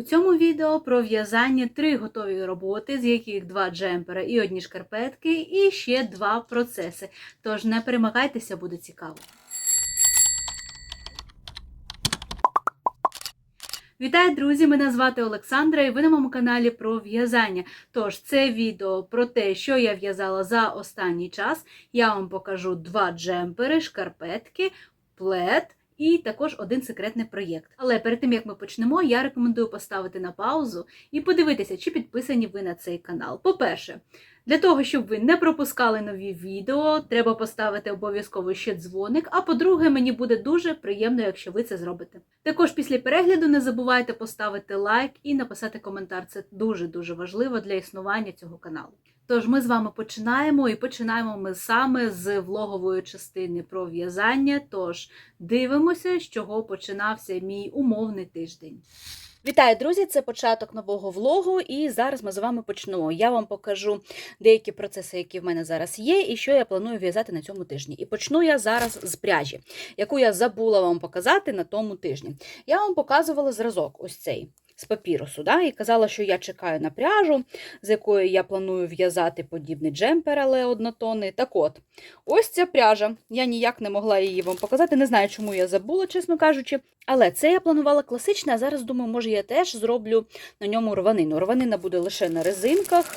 У цьому відео про в'язання три готові роботи, з яких два джемпери і одні шкарпетки, і ще два процеси. Тож не перемагайтеся, буде цікаво. Вітаю, друзі! Мене звати Олександра, і ви на моєму каналі про в'язання. Тож, це відео про те, що я в'язала за останній час. Я вам покажу два джемпери, шкарпетки, плед і також один секретний проєкт. Але перед тим як ми почнемо, я рекомендую поставити на паузу і подивитися, чи підписані ви на цей канал. По-перше, для того, щоб ви не пропускали нові відео, треба поставити обов'язково ще дзвоник. А по-друге, мені буде дуже приємно, якщо ви це зробите. Також після перегляду не забувайте поставити лайк і написати коментар. Це дуже-дуже важливо для існування цього каналу. Тож ми з вами починаємо, і починаємо ми саме з влогової частини про в'язання. Тож дивимося, з чого починався мій умовний тиждень. Вітаю, друзі! Це початок нового влогу, і зараз ми з вами почнемо. Я вам покажу деякі процеси, які в мене зараз є, і що я планую в'язати на цьому тижні. І почну я зараз з пряжі, яку я забула вам показати на тому тижні. Я вам показувала зразок, ось цей. З папірусу, да? і казала, що я чекаю на пряжу, з якою я планую в'язати подібний джемпер, але однотонний. Так от, ось ця пряжа. Я ніяк не могла її вам показати. Не знаю, чому я забула, чесно кажучи. Але це я планувала класичне, а зараз думаю, може я теж зроблю на ньому рванину. Рванина буде лише на резинках,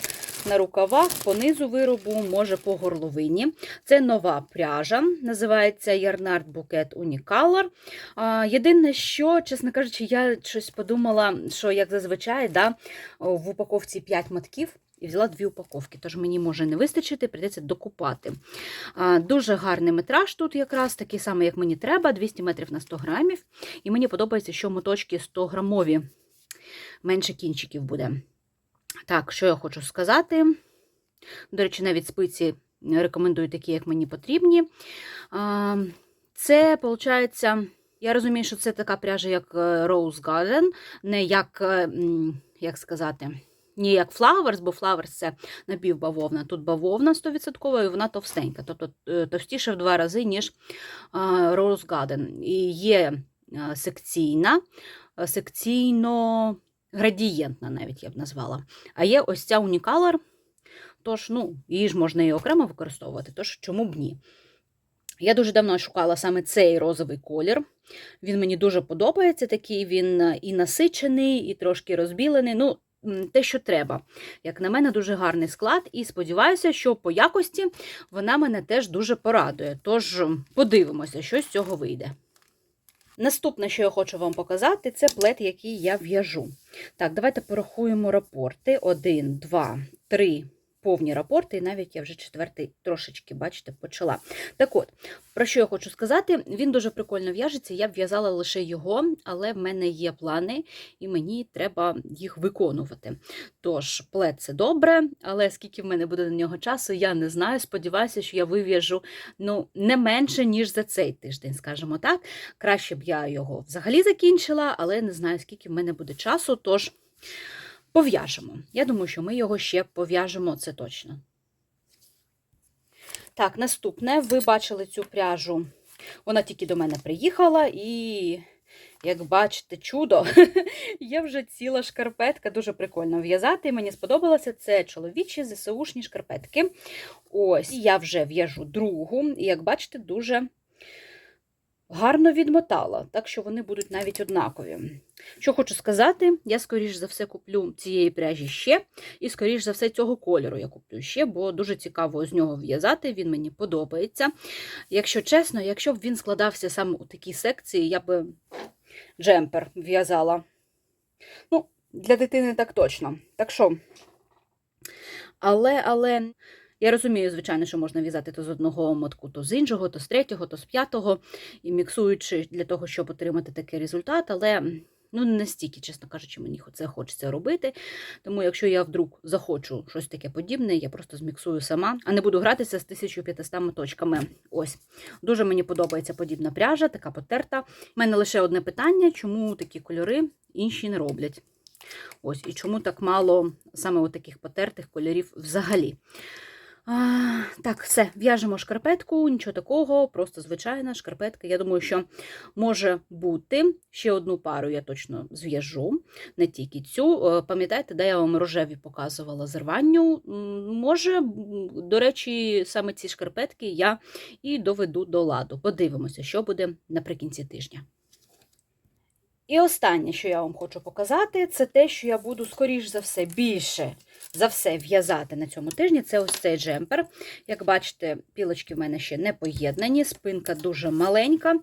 на рукавах, по низу виробу, може по горловині. Це нова пряжа, називається Yarnard Bouquet Unicolor. Єдине, що, чесно кажучи, я щось подумала, що як зазвичай да, в упаковці 5 матків. І взяла дві упаковки, тож мені може не вистачити, прийдеться докупати. Дуже гарний метраж тут якраз такий самий, як мені треба, 200 метрів на 100 грамів. І мені подобається, що моточки 100 грамові, менше кінчиків буде. Так, що я хочу сказати. До речі, навіть спиці рекомендую такі, як мені потрібні. Це, виходить, я розумію, що це така пряжа, як е, Rose Garden, не як, е, як сказати, не як Flowers, бо Flowers це напівбавовна. Тут бавовна 100% і вона товстенька, тобто е, товстіше в два рази, ніж Rose Garden. І є секційна, секційно градієнтна, навіть я б назвала. А є ось ця унікалор, тож, ну, її ж можна і окремо використовувати, тож чому б ні. Я дуже давно шукала саме цей розовий колір. Він мені дуже подобається, такий він е, і насичений, і трошки розбілений. Ну, те, що треба. Як на мене, дуже гарний склад, і сподіваюся, що по якості вона мене теж дуже порадує. Тож подивимося, що з цього вийде. Наступне, що я хочу вам показати, це плед, який я в'яжу. Так, давайте порахуємо рапорти. Один, два, три. Повні рапорти, і навіть я вже четвертий трошечки, бачите, почала. Так от, про що я хочу сказати, він дуже прикольно в'яжеться. Я б в'язала лише його, але в мене є плани, і мені треба їх виконувати. Тож, плед це добре, але скільки в мене буде на нього часу, я не знаю. Сподіваюся, що я вив'яжу ну, не менше, ніж за цей тиждень, скажімо так. Краще б я його взагалі закінчила, але не знаю, скільки в мене буде часу. Тож. Пов'яжемо. Я думаю, що ми його ще пов'яжемо, це точно. Так, наступне, ви бачили цю пряжу. Вона тільки до мене приїхала, і, як бачите, чудо, є вже ціла шкарпетка, дуже прикольно в'язати. Мені сподобалося це чоловічі ЗСУшні шкарпетки. Ось, я вже в'яжу другу, і, як бачите, дуже гарно відмотала, так що вони будуть навіть однакові. Що хочу сказати, я, скоріш за все, куплю цієї пряжі ще, і, скоріш за все, цього кольору я куплю ще, бо дуже цікаво з нього в'язати, він мені подобається. Якщо чесно, якщо б він складався саме у такій секції, я б джемпер в'язала. Ну, для дитини так точно. Так що, але, але. Я розумію, звичайно, що можна в'язати то з одного мотку, то з іншого, то з третього, то з п'ятого, і міксуючи для того, щоб отримати такий результат, але ну, не настільки, чесно кажучи, мені це хочеться робити. Тому, якщо я вдруг захочу щось таке подібне, я просто зміксую сама, а не буду гратися з 1500 моточками. Ось. Дуже мені подобається подібна пряжа, така потерта. У мене лише одне питання, чому такі кольори інші не роблять. Ось, і чому так мало саме таких потертих кольорів взагалі. А, так, все, в'яжемо шкарпетку, нічого такого, просто звичайна шкарпетка. Я думаю, що може бути. Ще одну пару я точно зв'яжу, не тільки цю. Е, Пам'ятаєте, де я вам рожеві показувала зрванню? Може, до речі, саме ці шкарпетки я і доведу до ладу. Подивимося, що буде наприкінці тижня. І останнє, що я вам хочу показати, це те, що я буду, скоріш за все, більше за все в'язати на цьому тижні. Це ось цей джемпер. Як бачите, пілочки в мене ще не поєднані, спинка дуже маленька.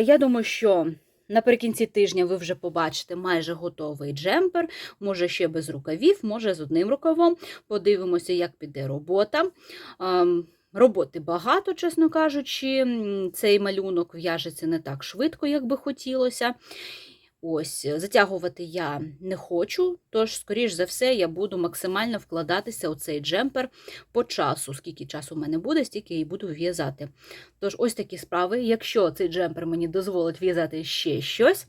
Я думаю, що. Наприкінці тижня ви вже побачите майже готовий джемпер, може ще без рукавів, може з одним рукавом. Подивимося, як піде робота. Роботи багато, чесно кажучи. Цей малюнок в'яжеться не так швидко, як би хотілося. Ось, затягувати я не хочу, тож, скоріш за все, я буду максимально вкладатися у цей джемпер по часу. Скільки часу в мене буде, стільки і буду в'язати. Тож, ось такі справи. Якщо цей джемпер мені дозволить в'язати ще щось,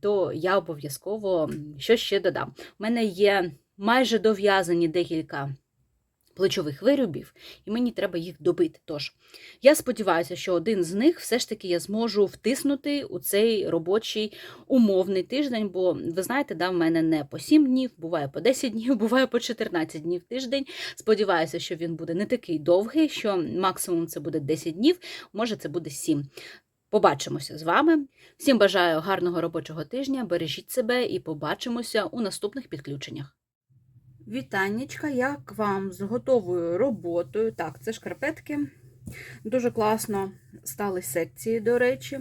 то я обов'язково щось ще додам. У мене є майже дов'язані декілька плечових виробів, і мені треба їх добити. Тож, я сподіваюся, що один з них все ж таки я зможу втиснути у цей робочий умовний тиждень, бо ви знаєте, да, в мене не по 7 днів, буває по 10 днів, буває по 14 днів тиждень. Сподіваюся, що він буде не такий довгий, що максимум це буде 10 днів, може це буде 7. Побачимося з вами. Всім бажаю гарного робочого тижня, бережіть себе і побачимося у наступних підключеннях. Вітаннячка, як вам з готовою роботою? Так, це шкарпетки. Дуже класно стали секції, до речі.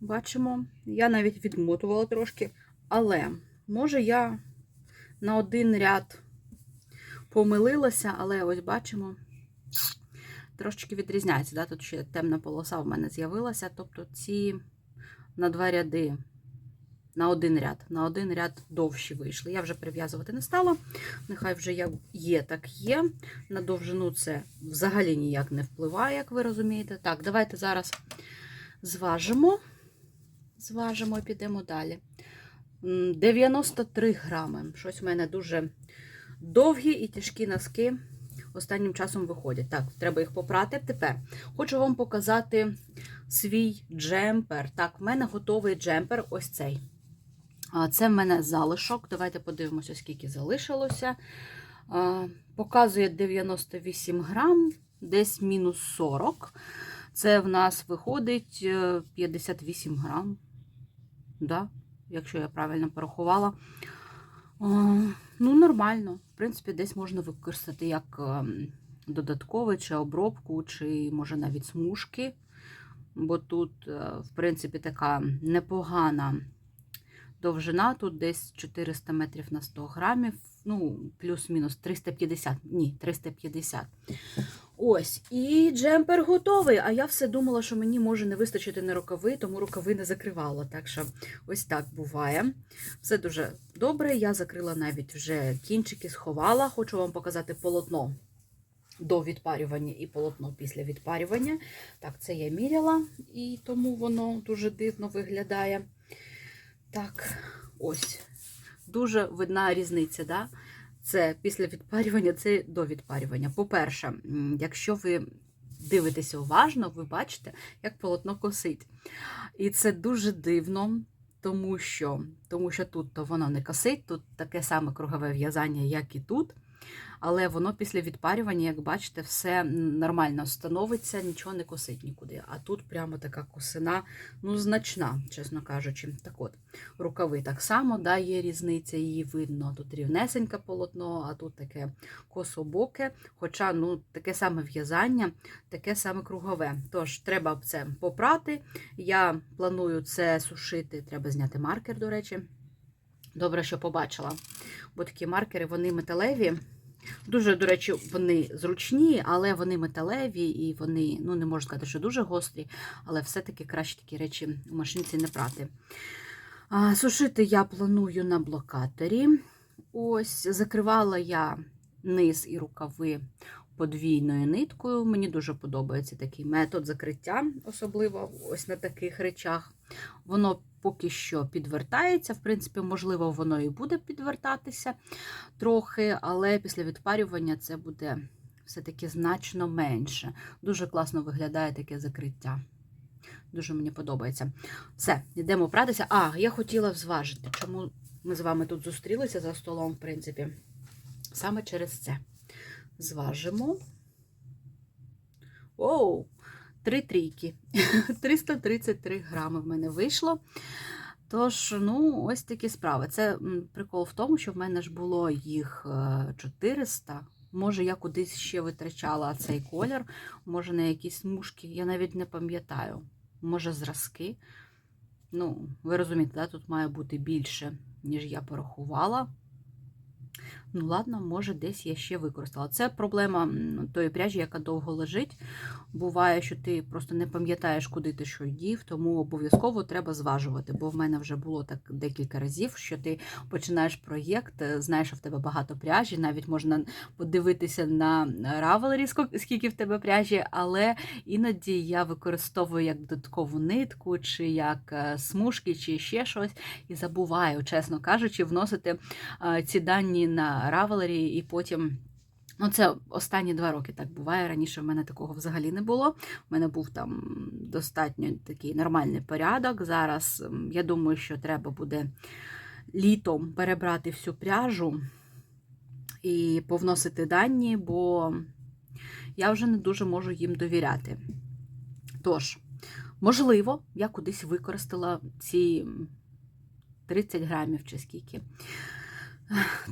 Бачимо, я навіть відмотувала трошки, але може я на один ряд помилилася, але ось бачимо, трошечки відрізняється. Да? Тут ще темна полоса в мене з'явилася. Тобто ці на два ряди, на один ряд, на один ряд довші вийшли. Я вже прив'язувати не стала. Нехай вже як є, так є. На довжину це взагалі ніяк не впливає, як ви розумієте. Так, давайте зараз зважимо. Зважимо і підемо далі. 93 грами. Щось в мене дуже довгі і тяжкі носки останнім часом виходять. Так, треба їх попрати. Тепер хочу вам показати свій джемпер. Так, в мене готовий джемпер ось цей. Це в мене залишок. Давайте подивимося, скільки залишилося. Показує 98 грам, десь мінус 40. Це в нас виходить е, 58 грам. Да? Якщо я правильно порахувала. Ну, нормально. В принципі, десь можна використати як ем, додатковий, чи обробку, чи може навіть смужки. Бо тут, е, в принципі, така непогана довжина, тут десь 400 метрів на 100 грамів, ну, плюс-мінус 350, ні, 350. Ось, і джемпер готовий. А я все думала, що мені може не вистачити на рукави, тому рукави не закривала. Так що ось так буває. Все дуже добре. Я закрила навіть вже кінчики, сховала. Хочу вам показати полотно до відпарювання і полотно після відпарювання. Так, це я міряла, і тому воно дуже дивно виглядає. Так, ось. Дуже видна різниця, да? Це після відпарювання, це до відпарювання. По-перше, якщо ви дивитеся уважно, ви бачите, як полотно косить. І це дуже дивно, тому що, тому що тут то воно не косить, тут таке саме кругове в'язання, як і тут. Але воно після відпарювання, як бачите, все нормально становиться, нічого не косить нікуди. А тут прямо така косина, ну, значна, чесно кажучи. Так от, рукави так само, да, є різниця, її видно. Тут рівнесеньке полотно, а тут таке кособоке. Хоча ну, таке саме в'язання, таке саме кругове. Тож, треба це попрати. Я планую це сушити, треба зняти маркер, до речі. Добре, що побачила. Бо такі маркери, вони металеві. Дуже, до речі, вони зручні, але вони металеві і вони, ну, не можу сказати, що дуже гострі, але все-таки краще такі речі у машинці не прати. А, Сушити я планую на блокаторі. Ось, закривала я низ і рукави подвійною ниткою. Мені дуже подобається такий метод закриття, особливо ось на таких речах. Воно поки що підвертається. В принципі, можливо, воно і буде підвертатися трохи, але після відпарювання це буде все-таки значно менше. Дуже класно виглядає таке закриття. Дуже мені подобається. Все, йдемо пратися. А, я хотіла зважити, чому ми з вами тут зустрілися за столом, в принципі. Саме через це. Зважимо. Оу! Три трійки. 333 грами в мене вийшло. Тож, ну, ось такі справи. Це прикол в тому, що в мене ж було їх е, 400. Може, я кудись ще витрачала цей колір, може, на якісь смужки, я навіть не пам'ятаю. Може, зразки. Ну, ви розумієте, да? тут має бути більше, ніж я порахувала. Ну, ладно, може, десь я ще використала. Це проблема тої пряжі, яка довго лежить. Буває, що ти просто не пам'ятаєш, куди ти що дів, тому обов'язково треба зважувати. Бо в мене вже було так декілька разів, що ти починаєш проєкт, е, знаєш, що в тебе багато пряжі, навіть можна подивитися на ско- скільки в тебе пряжі, але іноді я використовую як додаткову нитку, чи як е, смужки, чи ще щось, і забуваю, чесно кажучи, вносити е, ці дані на Ravelry і потім. Ну, це останні два роки так буває. Раніше в мене такого взагалі не було. У мене був там достатньо такий нормальний порядок. Зараз я думаю, що треба буде літом перебрати всю пряжу і повносити дані, бо я вже не дуже можу їм довіряти. Тож, можливо, я кудись використала ці 30 грамів чи скільки.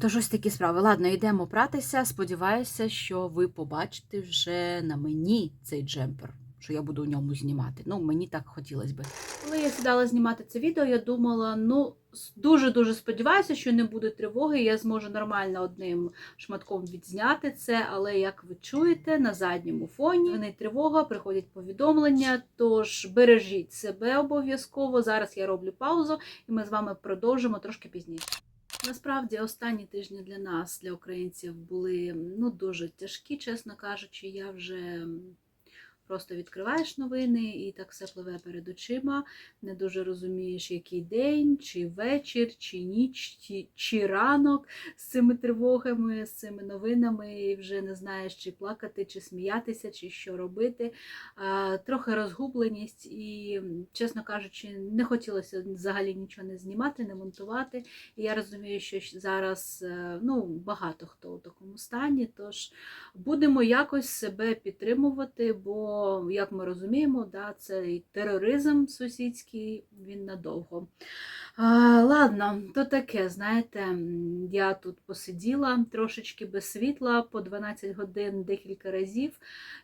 Тож ось такі справи. Ладно, йдемо пратися. Сподіваюся, що ви побачите вже на мені цей джемпер, що я буду у ньому знімати. Ну, мені так хотілося би. Коли я сідала знімати це відео, я думала, ну, дуже-дуже сподіваюся, що не буде тривоги, я зможу нормально одним шматком відзняти це, але як ви чуєте, на задньому фоні не тривога, приходять повідомлення, тож бережіть себе обов'язково. Зараз я роблю паузу, і ми з вами продовжимо трошки пізніше. Насправді, останні тижні для нас, для українців, були ну дуже тяжкі, чесно кажучи. Я вже просто відкриваєш новини і так все пливе перед очима. Не дуже розумієш, який день, чи вечір, чи ніч, чи, чи ранок з цими тривогами, з цими новинами, і вже не знаєш, чи плакати, чи сміятися, чи що робити. Трохи розгубленість, і, чесно кажучи, не хотілося взагалі нічого не знімати, не монтувати. І я розумію, що зараз е, ну, багато хто у такому стані, тож будемо якось себе підтримувати, бо, як ми розуміємо, да, цей тероризм сусідський він надовго. А, ладно, то таке, знаєте, я тут посиділа трошечки без світла по 12 годин декілька разів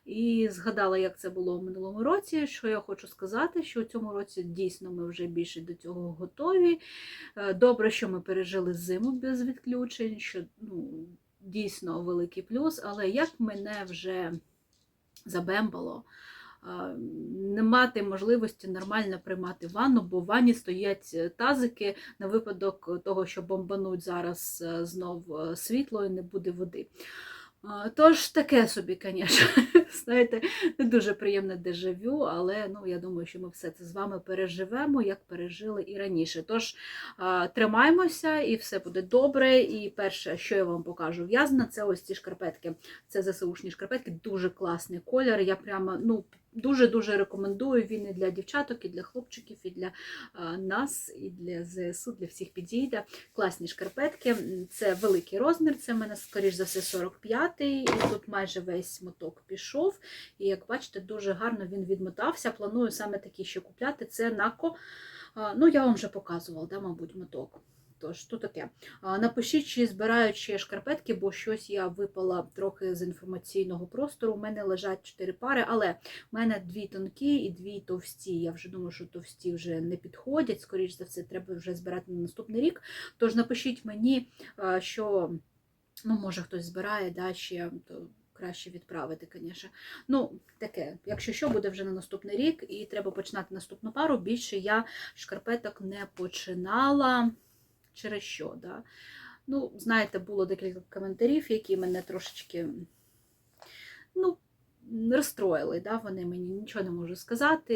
і згадала, як це було в минулому році. Що я хочу сказати, що у цьому році дійсно ми вже більше до цього готові. Е, Добре, що ми пережили зиму без відключень, що ну, дійсно великий плюс, але як мене вже забембало. е, Не мати можливості нормально приймати ванну, бо в ванні стоять е, тазики на випадок того, що бомбануть зараз е, знов е, світло і не буде води. Тож таке собі, звісно, знаєте, не дуже приємне дежавю, але ну, я думаю, що ми все це з вами переживемо, як пережили і раніше. Тож тримаємося, і все буде добре. І перше, що я вам покажу в'язана, це ось ці шкарпетки. Це ЗСУшні шкарпетки, дуже класний колір. Я прямо ну, дуже-дуже рекомендую. Він і для дівчаток, і для хлопчиків, і для нас, і для ЗСУ, для всіх підійде. Класні шкарпетки. Це великий розмір, це в мене, скоріш за все, 45-й. І тут майже весь моток пішов. І як бачите, дуже гарно він відмотався. Планую саме такі ще купляти. Це нако. Ну, я вам вже показувала, да, мабуть, моток. Тож, то таке. Напишіть, чи збирають ще шкарпетки, бо щось я випала трохи з інформаційного простору. У мене лежать чотири пари, але в мене дві тонкі і дві товсті. Я вже думаю, що товсті вже не підходять. Скоріш за все, треба вже збирати на наступний рік. Тож напишіть мені, що ну, може хтось збирає, да, ще то краще відправити, звісно. Ну, таке, якщо що, буде вже на наступний рік, і треба починати наступну пару. Більше я шкарпеток не починала. Через що, да? Ну, знаєте, було декілька коментарів, які мене трошечки, ну, розстроїли, да? вони мені нічого не можуть сказати.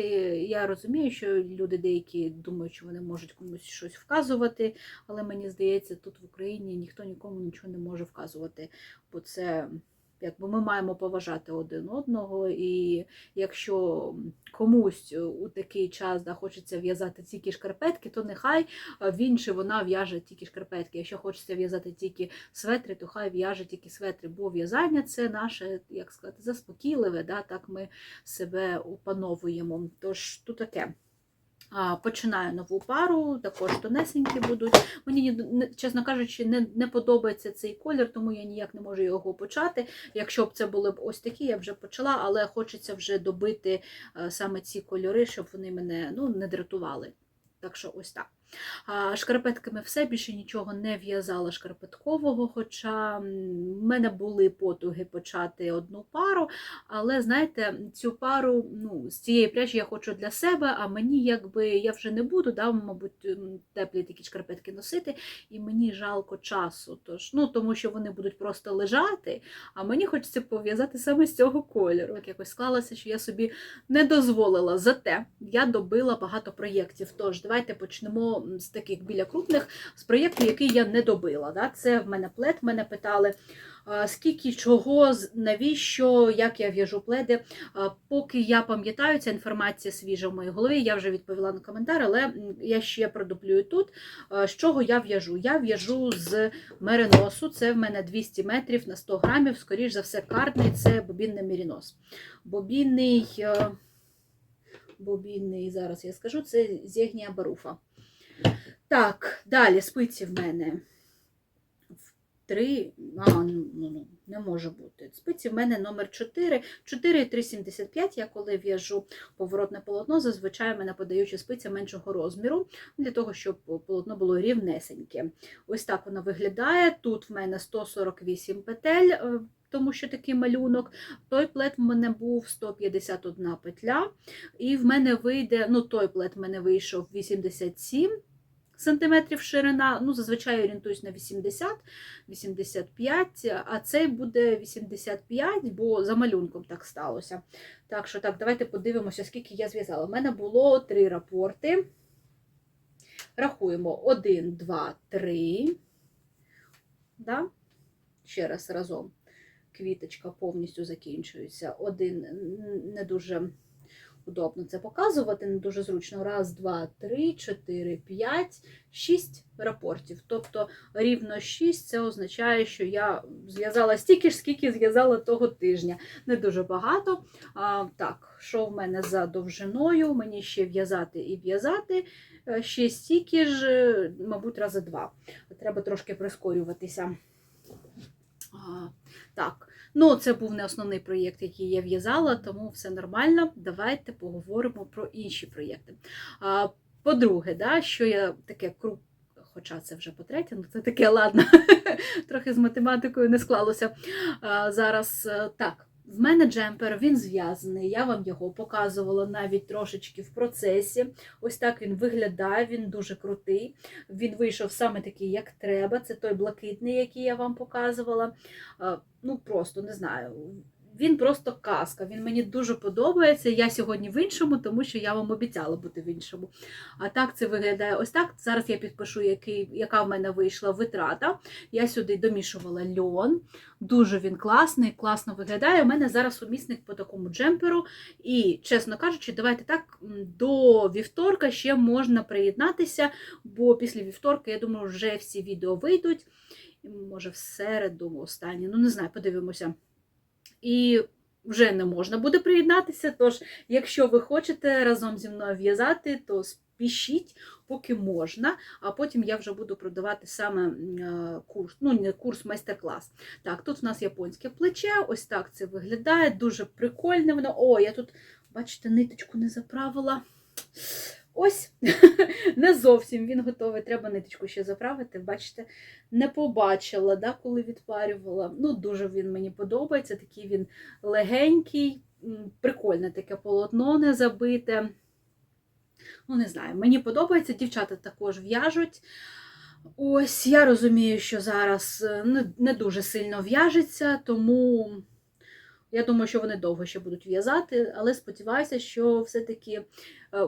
Я розумію, що люди деякі думають, що вони можуть комусь щось вказувати, але мені здається, тут в Україні ніхто нікому нічого не може вказувати, бо це якби ми маємо поважати один одного, і якщо комусь у такий час да, хочеться в'язати тільки шкарпетки, то нехай е, він чи вона в'яже тільки шкарпетки. Якщо хочеться в'язати тільки светри, то хай в'яже тільки светри, бо в'язання це наше, як сказати, заспокійливе, да, так ми себе опановуємо. Тож тут таке. Починаю нову пару, також тонесенькі будуть. Мені, чесно кажучи, не, не подобається цей колір, тому я ніяк не можу його почати. Якщо б це були б ось такі, я вже почала, але хочеться вже добити е, саме ці кольори, щоб вони мене ну, не дратували. Так що ось так. Шкарпетками все, більше нічого не в'язала шкарпеткового, хоча в мене були потуги почати одну пару, але знаєте, цю пару ну, з цієї пряжі я хочу для себе, а мені якби я вже не буду, да, мабуть, теплі такі шкарпетки носити, і мені жалко часу. Тож, ну, тому що вони будуть просто лежати, а мені хочеться пов'язати саме з цього кольору. Так якось склалося, що я собі не дозволила. Зате я добила багато проєктів. Тож давайте почнемо з таких біля крупних, з проєкту, який я не добила. Да? Це в мене плед. Мене питали, скільки чого, навіщо, як я в'яжу пледи. Поки я пам'ятаю, ця інформація свіжа в моїй голові. Я вже відповіла на коментар, але я ще продуплюю тут. З чого я в'яжу? Я в'яжу з мериносу. Це в мене 200 метрів на 100 грамів. Скоріш за все, картний це бобінний меринос. Бобінний, е, бобінний, зараз я скажу, це зігнія баруфа. Так, далі спиці в мене. Три, а, ну, ну, ну, не може бути. Спиці в мене номер 4, 4,375. Я коли в'яжу поворотне полотно, зазвичай в мене подаючи спиця меншого розміру, для того, щоб полотно було рівнесеньке. Ось так воно виглядає. Тут в мене 148 петель, е, тому що такий малюнок. Той плет в мене був 151 петля, і в мене вийде, ну той плет в мене вийшов 87 сантиметрів ширина. Ну, зазвичай орієнтуюсь на 80, 85, а цей буде 85, бо за малюнком так сталося. Так що так, давайте подивимося, скільки я зв'язала. У мене було три рапорти. Рахуємо 1, 2, 3. Да? Ще раз разом. Квіточка повністю закінчується. Один не дуже удобно це показувати, не дуже зручно. Раз, два, три, чотири, п'ять, шість рапортів. Тобто рівно шість це означає, що я зв'язала стільки ж, скільки зв'язала того тижня. Не дуже багато. А, так, що в мене за довжиною? Мені ще в'язати і в'язати. Е, Ще стільки ж, е, мабуть, рази два. Треба трошки прискорюватися. А, так, ну це був не основний проєкт, який я в'язала, тому все нормально. Давайте поговоримо про інші проєкти. По-друге, да, що я таке кру... Хоча це вже по-третє, ну це таке ладно. Трохи з математикою не склалося. Зараз е, так. В мене джемпер, він зв'язаний, я вам його показувала навіть трошечки в процесі. Ось так він виглядає, він дуже крутий. Він вийшов саме такий, як треба. Це той блакитний, який я вам показувала. Ну, просто не знаю. Він просто казка. Він мені дуже подобається. Я сьогодні в іншому, тому що я вам обіцяла бути в іншому. А так це виглядає ось так. Зараз я підпишу, який, яка в мене вийшла витрата. Я сюди домішувала льон. Дуже він класний, класно виглядає. У мене зараз сумісник по такому джемперу. І, чесно кажучи, давайте так, до вівторка ще можна приєднатися, бо після вівторка, я думаю, вже всі відео вийдуть. Може, в середу останнє, ну не знаю, подивимося. І вже не можна буде приєднатися. Тож, якщо ви хочете разом зі мною в'язати, то спішіть, поки можна, а потім я вже буду продавати саме е, курс, ну не курс, майстер-клас. Так, тут в нас японське плече, ось так це виглядає, дуже прикольне воно. О, я тут, бачите, ниточку не заправила. Ось, не зовсім він готовий. Треба ниточку ще заправити. Бачите, не побачила, да, коли відпарювала. Ну, дуже він мені подобається. Такий він легенький, прикольне таке полотно не забите. Ну, не знаю, мені подобається. Дівчата також в'яжуть. Ось, я розумію, що зараз е, не, не дуже сильно в'яжеться, тому я думаю, що вони довго ще будуть в'язати, але сподіваюся, що все-таки е,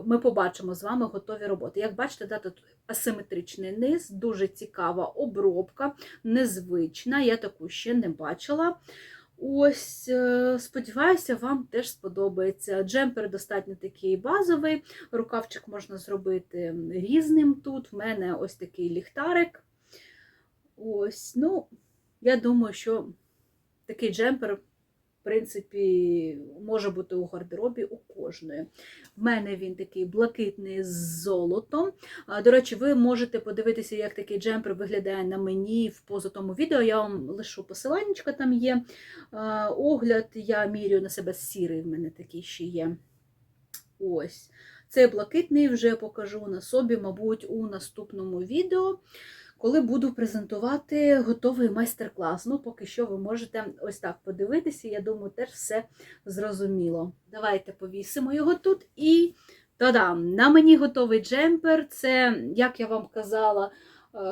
ми побачимо з вами готові роботи. Як бачите, да, тут асиметричний низ, дуже цікава обробка, незвична. Я таку ще не бачила. Ось, е, сподіваюся, вам теж сподобається. Джемпер достатньо такий базовий, рукавчик можна зробити різним тут. В мене ось такий ліхтарик. Ось, ну, я думаю, що такий джемпер, в принципі, може бути у гардеробі у кожної. В мене він такий блакитний з золотом. До речі, ви можете подивитися, як такий джемпер виглядає на мені в позатому відео. Я вам лишу посиланнячка, там є огляд. Я міряю на себе сірий, в мене такий ще є. Ось. Цей блакитний вже покажу на собі, мабуть, у наступному відео, коли буду презентувати готовий майстер-клас. Ну, поки що ви можете ось так подивитися, я думаю, теж все зрозуміло. Давайте повісимо його тут і та-дам! На мені готовий джемпер. Це, як я вам казала,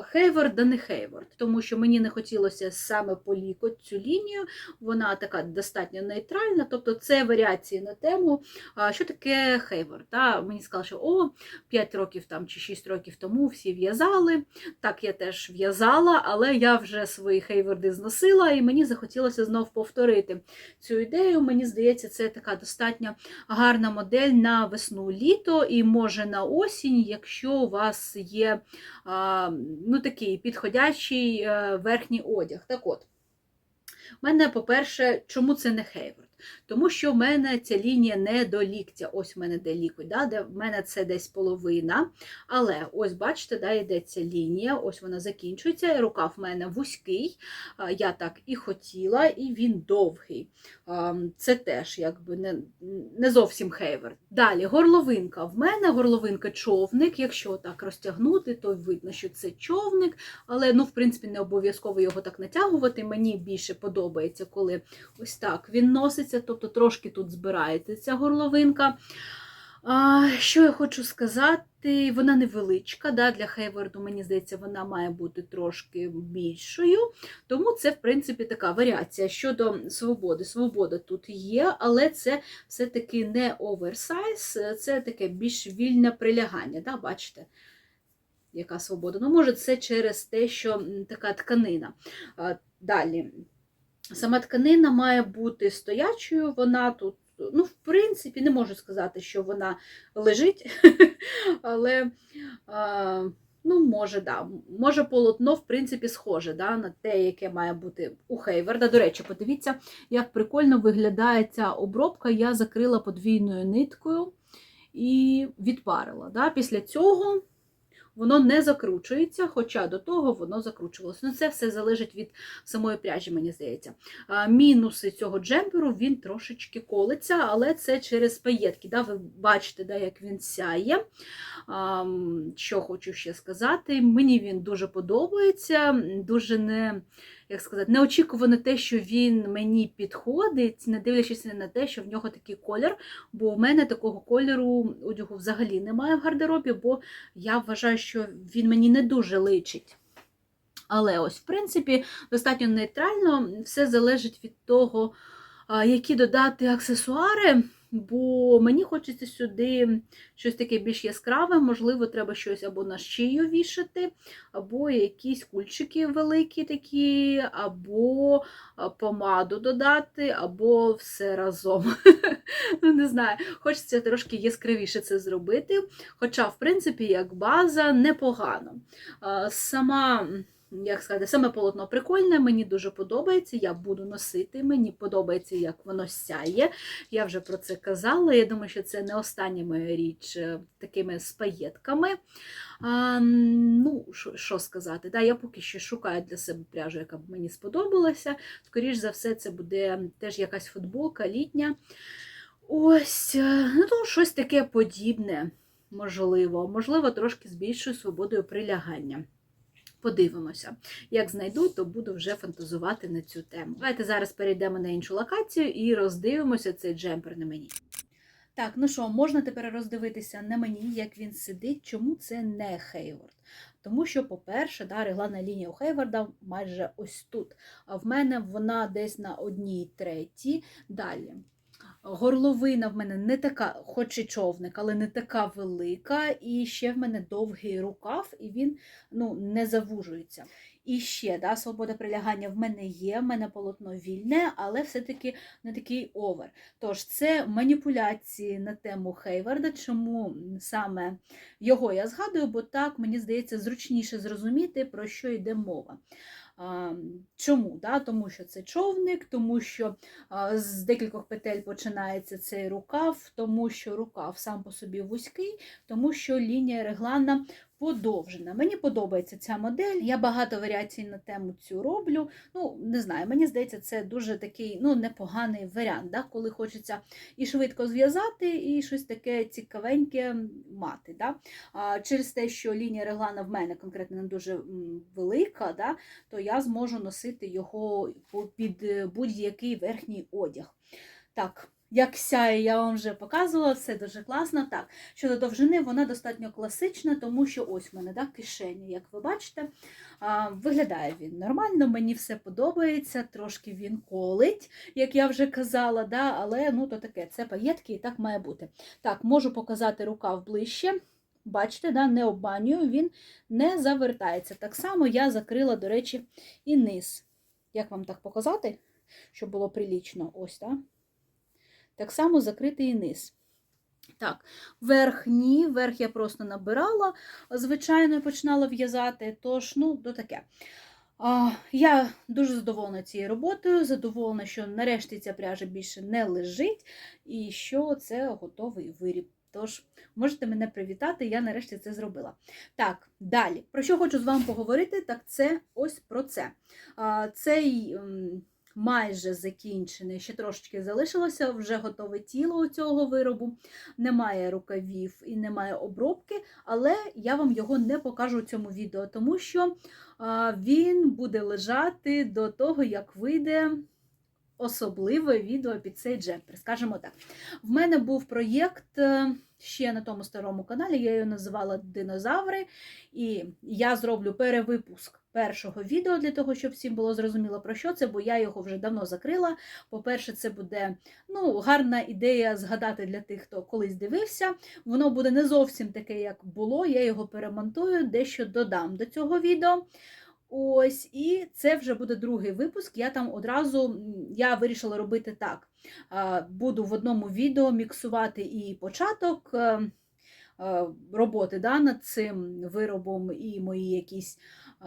Хейвард, да не Хейвард, тому що мені не хотілося саме по лікоть цю лінію, вона така достатньо нейтральна, тобто це варіації на тему, що таке Хейвард. Та? Мені сказали, що о, 5 років там, чи 6 років тому всі в'язали. Так, я теж в'язала, але я вже свої хейварди зносила, і мені захотілося знов повторити цю ідею. Мені здається, це така достатньо гарна модель на весну-літо і може на осінь, якщо у вас є ну, такий підходящий е, верхній одяг. Так от, в мене, по-перше, чому це не Хейвард? Тому що в мене ця лінія не до ліктя. Ось в мене де лікоть, да? де в мене це десь половина. Але ось бачите, да, йде ця лінія, ось вона закінчується. і Рукав в мене вузький. Я так і хотіла, і він довгий. Це теж якби не, не зовсім хейвер. Далі горловинка. В мене горловинка човник. Якщо так розтягнути, то видно, що це човник. Але ну, в принципі не обов'язково його так натягувати. Мені більше подобається, коли ось так він носиться, тобто трошки тут збирається ця горловинка. А, Що я хочу сказати, вона невеличка. Да, Для Хейварду, мені здається, вона має бути трошки більшою. Тому це, в принципі, така варіація щодо свободи. Свобода тут є, але це все-таки не оверсайз, це таке більш вільне прилягання. Да, Бачите? Яка свобода? Ну, може, це через те, що така тканина. Далі. Сама тканина має бути стоячою, вона тут, ну, в принципі, не можу сказати, що вона лежить, але, ну, може, да, може полотно, в принципі, схоже да, на те, яке має бути у Хейверда. До речі, подивіться, як прикольно виглядає ця обробка. Я закрила подвійною ниткою і відпарила. Да. Після цього воно не закручується, хоча до того воно закручувалося. Ну, це все залежить від самої пряжі, мені здається. А, Мінуси цього джемперу він трошечки колиться, але це через паєтки. Да? Ви бачите, да, як він сяє. А, Що хочу ще сказати. Мені він дуже подобається, дуже не. Як сказати, неочікувано те, що він мені підходить, не дивлячись на те, що в нього такий колір, бо в мене такого кольору одягу взагалі немає в гардеробі, бо я вважаю, що він мені не дуже личить. Але ось, в принципі, достатньо нейтрально, все залежить від того, які додати аксесуари, бо мені хочеться сюди щось таке більш яскраве, можливо, треба щось або на шию вішати, або якісь кульчики великі такі, або помаду додати, або все разом. Ну, не знаю, хочеться трошки яскравіше це зробити. Хоча, в принципі, як база, непогано. Сама. Як сказати, саме полотно прикольне, мені дуже подобається, я буду носити, мені подобається, як воно сяє. Я вже про це казала. Я думаю, що це не остання моя річ е, такими з паєтками. А, ну, що, сказати, да, я поки що шукаю для себе пряжу, яка б мені сподобалася. Скоріш за все, це буде теж якась футболка літня. Ось, е, ну, щось таке подібне, можливо, можливо, трошки з більшою свободою прилягання. Подивимося. Як знайду, то буду вже фантазувати на цю тему. Давайте зараз перейдемо на іншу локацію і роздивимося цей джемпер на мені. Так, ну що, можна тепер роздивитися на мені, як він сидить, чому це не Хейвард. Тому що, по-перше, да, регланна лінія у Хейварда майже ось тут. А в мене вона десь на одній третій. Далі. Горловина в мене не така, хоч і човник, але не така велика. І ще в мене довгий рукав, і він ну, не завужується. І ще да, свобода прилягання в мене є, в мене полотно вільне, але все-таки не такий овер. Тож це маніпуляції на тему Хейварда. Чому саме його я згадую, бо так мені здається зручніше зрозуміти, про що йде мова. А, Чому? Да? Тому що це човник, тому що з декількох петель починається цей рукав, тому що рукав сам по собі вузький, тому що лінія реглана подовжена. Мені подобається ця модель. Я багато варіацій на тему цю роблю. Ну, не знаю, мені здається, це дуже такий ну, непоганий варіант, да? коли хочеться і швидко зв'язати, і щось таке цікавеньке мати. Да? А, Через те, що лінія реглана в мене конкретно не дуже велика, да? то я зможу носити його під е, будь-який верхній одяг. Так, як сяє, я вам вже показувала, все дуже класно. Так, щодо довжини, вона достатньо класична, тому що ось в мене да, кишеня, як ви бачите. А, Виглядає він нормально, мені все подобається, трошки він колить, як я вже казала, да, але ну то таке, це паєтки і так має бути. Так, можу показати рукав ближче. Бачите, да, не обманюю, він не завертається. Так само я закрила, до речі, і низ. Як вам так показати, щоб було прилічно? Ось, так. Так само закритий і низ. Так, верх ні, верх я просто набирала, звичайно, і починала в'язати, тож, ну, то таке. Я дуже задоволена цією роботою, задоволена, що нарешті ця пряжа більше не лежить і що це готовий виріб. Тож, можете мене привітати, я нарешті це зробила. Так, далі. Про що хочу з вами поговорити, так це ось про це. Цей майже закінчений, ще трошечки залишилося, вже готове тіло у цього виробу. Немає рукавів і немає обробки, але я вам його не покажу у цьому відео, тому що він буде лежати до того, як вийде особливе відео під цей джемпер, скажімо так. В мене був проєкт е, ще на тому старому каналі, я його називала Динозаври, і я зроблю перевипуск першого відео для того, щоб всім було зрозуміло про що це, бо я його вже давно закрила. По-перше, це буде ну, гарна ідея згадати для тих, хто колись дивився. Воно буде не зовсім таке, як було. Я його перемонтую, дещо додам до цього відео. Ось, і це вже буде другий випуск. Я там одразу я вирішила робити так. Буду в одному відео міксувати і початок е, е, роботи да, над цим виробом, і мої якісь. Е,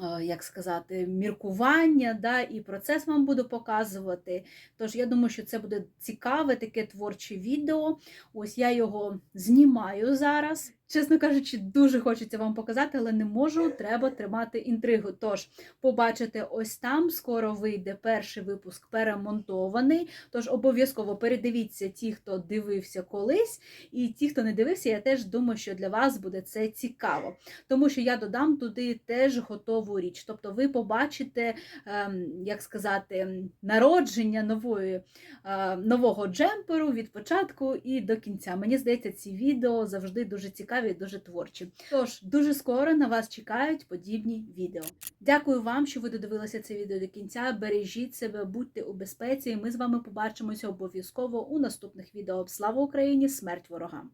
е, Як сказати, міркування, да, і процес вам буду показувати. Тож я думаю, що це буде цікаве таке творче відео. Ось я його знімаю зараз. Чесно кажучи, дуже хочеться вам показати, але не можу. Треба тримати інтригу. Тож, побачите, ось там скоро вийде перший випуск перемонтований. Тож обов'язково передивіться ті, хто дивився колись, і ті, хто не дивився, я теж думаю, що для вас буде це цікаво. Тому що я додам туди теж готову річ. Тобто ви побачите, ем, як сказати, народження нової, е, нового джемперу від початку і до кінця. Мені здається, ці відео завжди дуже цікаві і дуже творчі. Тож, дуже скоро на вас чекають подібні відео. Дякую вам, що ви додивилися це відео до кінця. Бережіть себе, будьте у безпеці. і Ми з вами побачимося обов'язково у наступних відео. Слава Україні! Смерть ворогам!